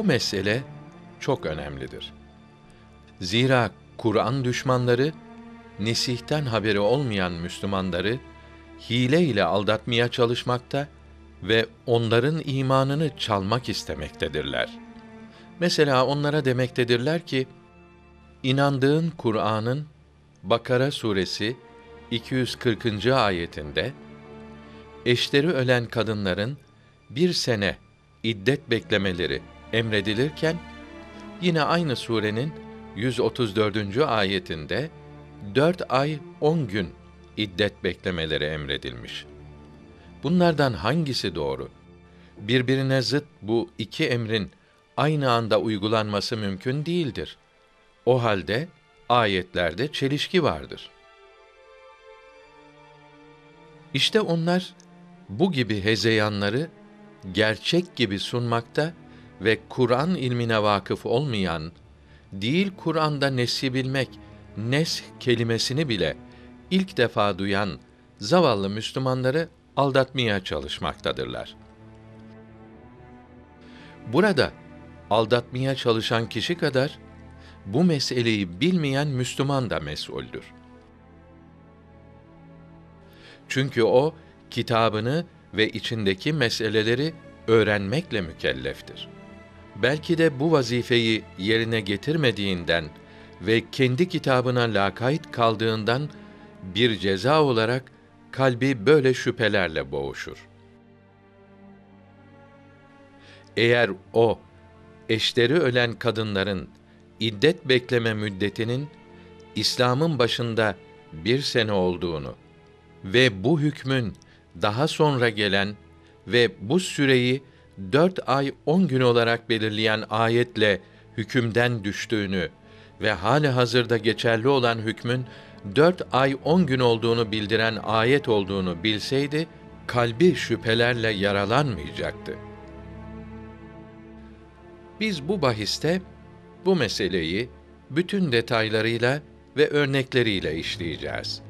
Bu mesele çok önemlidir. Zira Kur'an düşmanları nesihten haberi olmayan Müslümanları hile ile aldatmaya çalışmakta ve onların imanını çalmak istemektedirler. Mesela onlara demektedirler ki, inandığın Kur'an'ın Bakara suresi 240. ayetinde eşleri ölen kadınların bir sene iddet beklemeleri emredilirken yine aynı surenin 134. ayetinde dört ay on gün iddet beklemeleri emredilmiş. Bunlardan hangisi doğru? Birbirine zıt bu iki emrin aynı anda uygulanması mümkün değildir. O halde ayetlerde çelişki vardır. İşte onlar bu gibi hezeyanları gerçek gibi sunmakta ve Kur'an ilmine vakıf olmayan, değil Kur'an'da nesli bilmek, nes kelimesini bile ilk defa duyan zavallı Müslümanları aldatmaya çalışmaktadırlar. Burada aldatmaya çalışan kişi kadar bu meseleyi bilmeyen Müslüman da mesuldür. Çünkü o kitabını ve içindeki meseleleri öğrenmekle mükelleftir. Belki de bu vazifeyi yerine getirmediğinden ve kendi kitabına lakayt kaldığından bir ceza olarak kalbi böyle şüphelerle boğuşur. Eğer o eşleri ölen kadınların iddet bekleme müddetinin İslam'ın başında bir sene olduğunu ve bu hükmün daha sonra gelen ve bu süreyi dört ay on gün olarak belirleyen ayetle hükümden düştüğünü ve hali hazırda geçerli olan hükmün dört ay on gün olduğunu bildiren ayet olduğunu bilseydi, kalbi şüphelerle yaralanmayacaktı. Biz bu bahiste bu meseleyi bütün detaylarıyla ve örnekleriyle işleyeceğiz.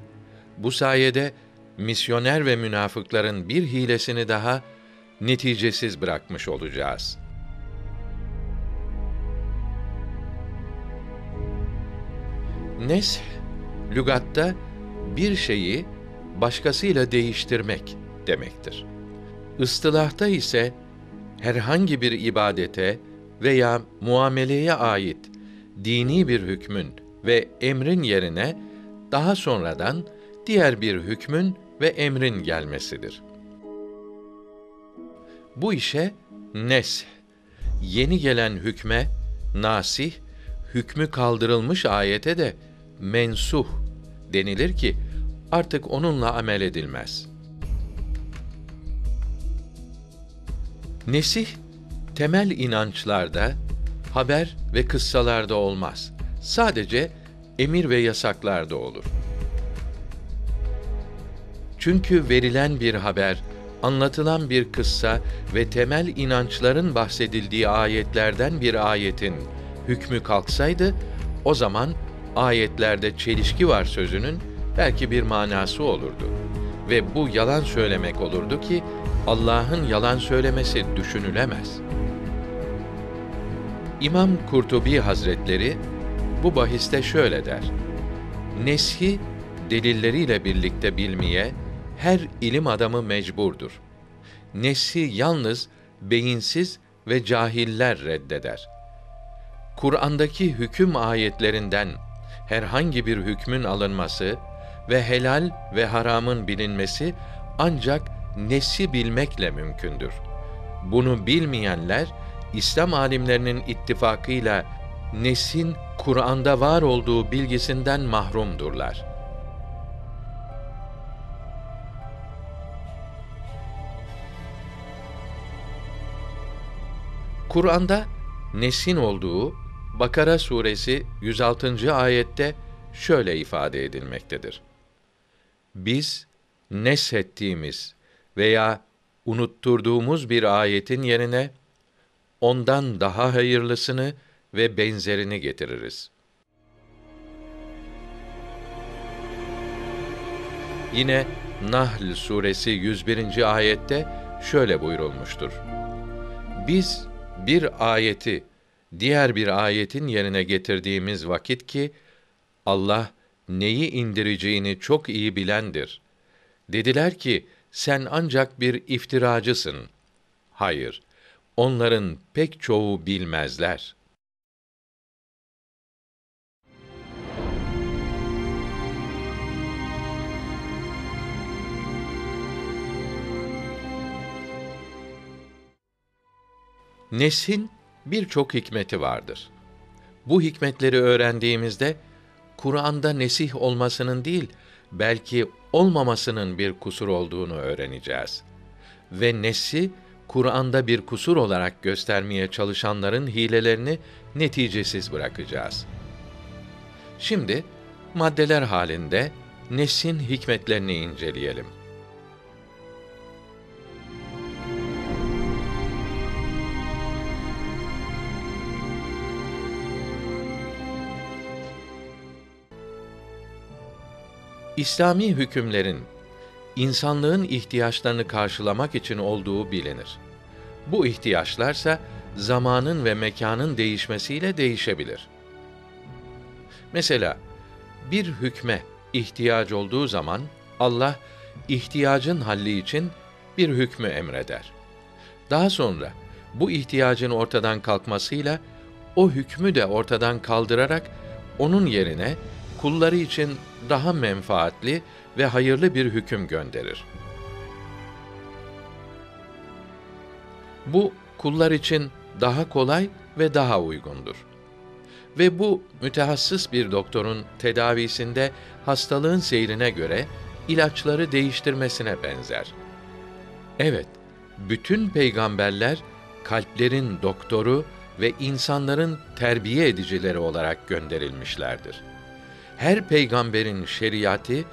Bu sayede misyoner ve münafıkların bir hilesini daha neticesiz bırakmış olacağız. Nesh, lügatta bir şeyi başkasıyla değiştirmek demektir. Istılahta ise herhangi bir ibadete veya muameleye ait dini bir hükmün ve emrin yerine daha sonradan diğer bir hükmün ve emrin gelmesidir. Bu işe nes yeni gelen hükme nasih hükmü kaldırılmış ayete de mensuh denilir ki artık onunla amel edilmez. Nesih temel inançlarda, haber ve kıssalarda olmaz. Sadece emir ve yasaklarda olur. Çünkü verilen bir haber, anlatılan bir kıssa ve temel inançların bahsedildiği ayetlerden bir ayetin hükmü kalksaydı, o zaman ayetlerde çelişki var sözünün belki bir manası olurdu. Ve bu yalan söylemek olurdu ki Allah'ın yalan söylemesi düşünülemez. İmam Kurtubi Hazretleri bu bahiste şöyle der: Neshi delilleriyle birlikte bilmeye her ilim adamı mecburdur. Neshi yalnız beyinsiz ve cahiller reddeder. Kur'an'daki hüküm ayetlerinden herhangi bir hükmün alınması ve helal ve haramın bilinmesi ancak nesi bilmekle mümkündür. Bunu bilmeyenler İslam alimlerinin ittifakıyla nesin Kur'an'da var olduğu bilgisinden mahrumdurlar. Kur'an'da nesin olduğu Bakara suresi 106. ayette şöyle ifade edilmektedir. Biz neshettiğimiz veya unutturduğumuz bir ayetin yerine ondan daha hayırlısını ve benzerini getiririz. Yine Nahl suresi 101. ayette şöyle buyurulmuştur. Biz bir ayeti diğer bir ayetin yerine getirdiğimiz vakit ki Allah neyi indireceğini çok iyi bilendir. Dediler ki sen ancak bir iftiracısın. Hayır, onların pek çoğu bilmezler. Nesin birçok hikmeti vardır. Bu hikmetleri öğrendiğimizde Kur'an'da nesih olmasının değil, belki olmamasının bir kusur olduğunu öğreneceğiz. Ve nesi Kur'an'da bir kusur olarak göstermeye çalışanların hilelerini neticesiz bırakacağız. Şimdi maddeler halinde nesin hikmetlerini inceleyelim. İslami hükümlerin insanlığın ihtiyaçlarını karşılamak için olduğu bilinir. Bu ihtiyaçlarsa zamanın ve mekanın değişmesiyle değişebilir. Mesela bir hükme ihtiyaç olduğu zaman Allah ihtiyacın halli için bir hükmü emreder. Daha sonra bu ihtiyacın ortadan kalkmasıyla o hükmü de ortadan kaldırarak onun yerine kulları için daha menfaatli ve hayırlı bir hüküm gönderir. Bu kullar için daha kolay ve daha uygundur. Ve bu mütehassıs bir doktorun tedavisinde hastalığın seyrine göre ilaçları değiştirmesine benzer. Evet, bütün peygamberler kalplerin doktoru ve insanların terbiye edicileri olarak gönderilmişlerdir her peygamberin şeriatı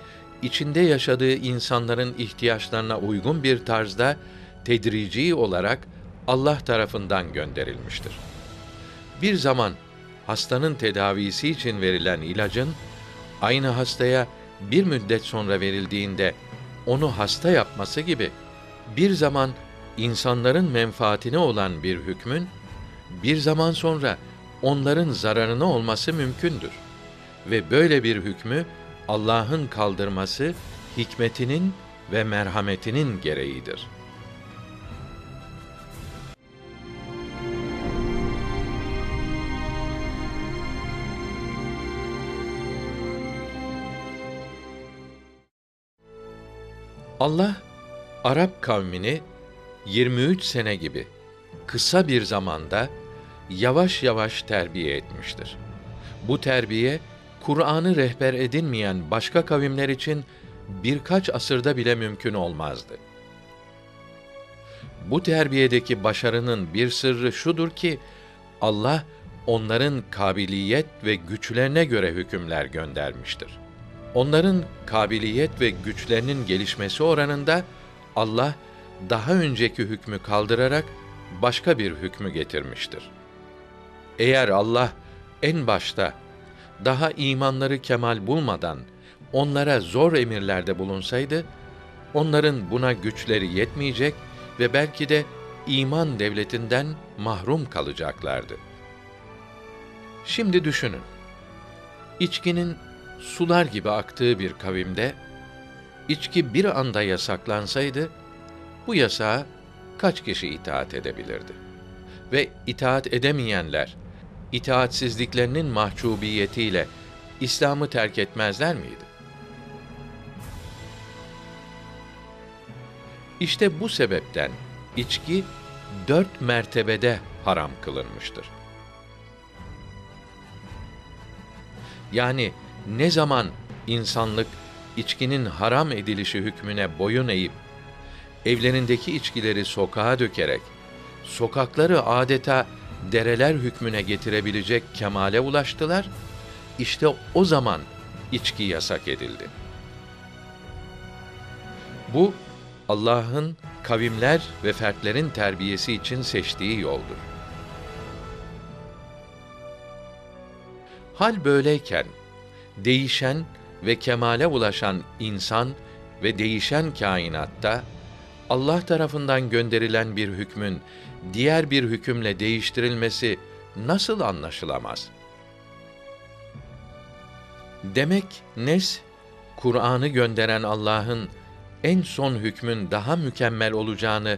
içinde yaşadığı insanların ihtiyaçlarına uygun bir tarzda tedrici olarak Allah tarafından gönderilmiştir. Bir zaman hastanın tedavisi için verilen ilacın aynı hastaya bir müddet sonra verildiğinde onu hasta yapması gibi bir zaman insanların menfaatine olan bir hükmün bir zaman sonra onların zararına olması mümkündür ve böyle bir hükmü Allah'ın kaldırması hikmetinin ve merhametinin gereğidir. Allah Arap kavmini 23 sene gibi kısa bir zamanda yavaş yavaş terbiye etmiştir. Bu terbiye Kur'an'ı rehber edinmeyen başka kavimler için birkaç asırda bile mümkün olmazdı. Bu terbiyedeki başarının bir sırrı şudur ki Allah onların kabiliyet ve güçlerine göre hükümler göndermiştir. Onların kabiliyet ve güçlerinin gelişmesi oranında Allah daha önceki hükmü kaldırarak başka bir hükmü getirmiştir. Eğer Allah en başta daha imanları kemal bulmadan onlara zor emirlerde bulunsaydı, onların buna güçleri yetmeyecek ve belki de iman devletinden mahrum kalacaklardı. Şimdi düşünün. İçkinin sular gibi aktığı bir kavimde içki bir anda yasaklansaydı bu yasağa kaç kişi itaat edebilirdi? Ve itaat edemeyenler itaatsizliklerinin mahcubiyetiyle İslam'ı terk etmezler miydi? İşte bu sebepten içki dört mertebede haram kılınmıştır. Yani ne zaman insanlık içkinin haram edilişi hükmüne boyun eğip evlerindeki içkileri sokağa dökerek sokakları adeta dereler hükmüne getirebilecek kemale ulaştılar. İşte o zaman içki yasak edildi. Bu Allah'ın kavimler ve fertlerin terbiyesi için seçtiği yoldur. Hal böyleyken değişen ve kemale ulaşan insan ve değişen kainatta Allah tarafından gönderilen bir hükmün diğer bir hükümle değiştirilmesi nasıl anlaşılamaz? Demek nes Kur'an'ı gönderen Allah'ın en son hükmün daha mükemmel olacağını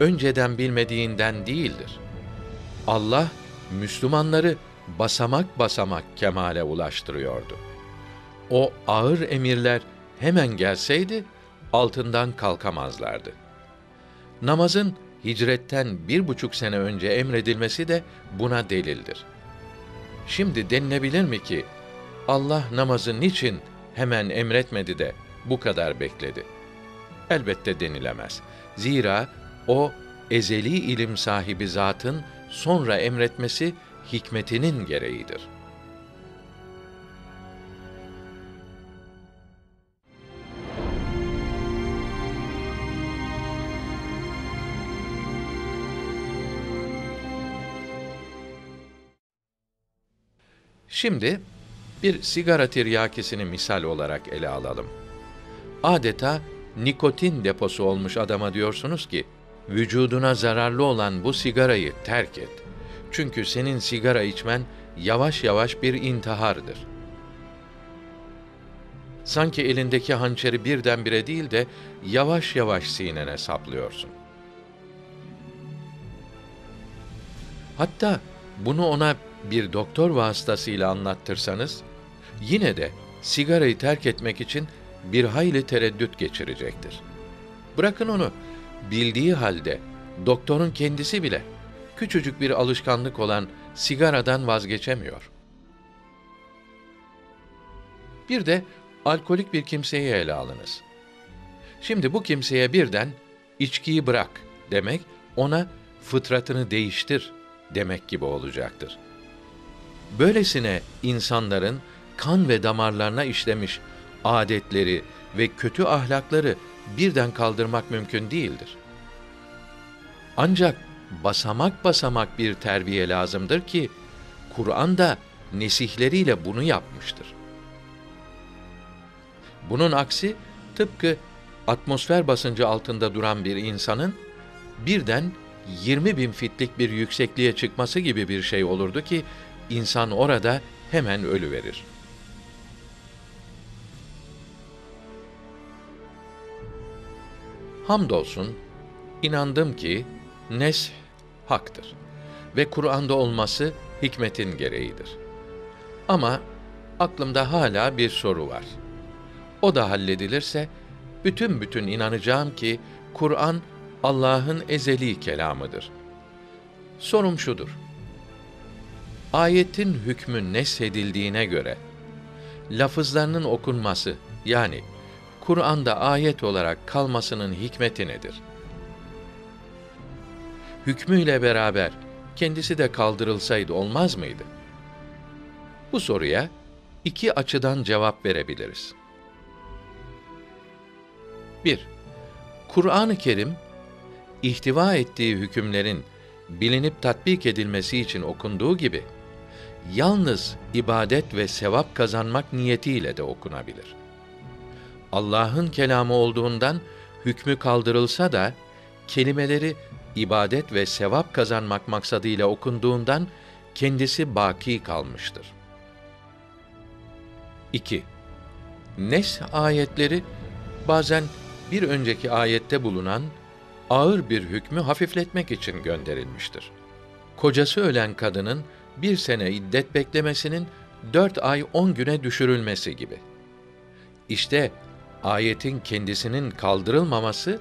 önceden bilmediğinden değildir. Allah Müslümanları basamak basamak kemale ulaştırıyordu. O ağır emirler hemen gelseydi altından kalkamazlardı. Namazın hicretten bir buçuk sene önce emredilmesi de buna delildir. Şimdi denilebilir mi ki Allah namazı niçin hemen emretmedi de bu kadar bekledi? Elbette denilemez. Zira o ezeli ilim sahibi zatın sonra emretmesi hikmetinin gereğidir. Şimdi bir sigara tiryakisini misal olarak ele alalım. Adeta nikotin deposu olmuş adama diyorsunuz ki, vücuduna zararlı olan bu sigarayı terk et. Çünkü senin sigara içmen yavaş yavaş bir intihardır. Sanki elindeki hançeri birdenbire değil de yavaş yavaş sinene saplıyorsun. Hatta bunu ona bir doktor vasıtasıyla anlattırsanız, yine de sigarayı terk etmek için bir hayli tereddüt geçirecektir. Bırakın onu, bildiği halde doktorun kendisi bile küçücük bir alışkanlık olan sigaradan vazgeçemiyor. Bir de alkolik bir kimseyi ele alınız. Şimdi bu kimseye birden içkiyi bırak demek ona fıtratını değiştir demek gibi olacaktır. Böylesine insanların kan ve damarlarına işlemiş adetleri ve kötü ahlakları birden kaldırmak mümkün değildir. Ancak basamak basamak bir terbiye lazımdır ki Kur'an da nesihleriyle bunu yapmıştır. Bunun aksi tıpkı atmosfer basıncı altında duran bir insanın birden 20 bin fitlik bir yüksekliğe çıkması gibi bir şey olurdu ki insan orada hemen ölü verir. Hamdolsun inandım ki nes haktır ve Kur'an'da olması hikmetin gereğidir. Ama aklımda hala bir soru var. O da halledilirse bütün bütün inanacağım ki Kur'an Allah'ın ezeli kelamıdır. Sorum şudur. Ayetin hükmü neshedildiğine göre lafızlarının okunması yani Kur'an'da ayet olarak kalmasının hikmeti nedir? Hükmüyle beraber kendisi de kaldırılsaydı olmaz mıydı? Bu soruya iki açıdan cevap verebiliriz. 1. Kur'an-ı Kerim ihtiva ettiği hükümlerin bilinip tatbik edilmesi için okunduğu gibi yalnız ibadet ve sevap kazanmak niyetiyle de okunabilir. Allah'ın kelamı olduğundan hükmü kaldırılsa da kelimeleri ibadet ve sevap kazanmak maksadıyla okunduğundan kendisi baki kalmıştır. 2. Nes ayetleri bazen bir önceki ayette bulunan ağır bir hükmü hafifletmek için gönderilmiştir. Kocası ölen kadının bir sene iddet beklemesinin dört ay on güne düşürülmesi gibi. İşte ayetin kendisinin kaldırılmaması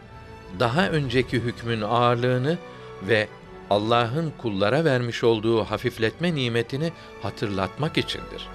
daha önceki hükmün ağırlığını ve Allah'ın kullara vermiş olduğu hafifletme nimetini hatırlatmak içindir.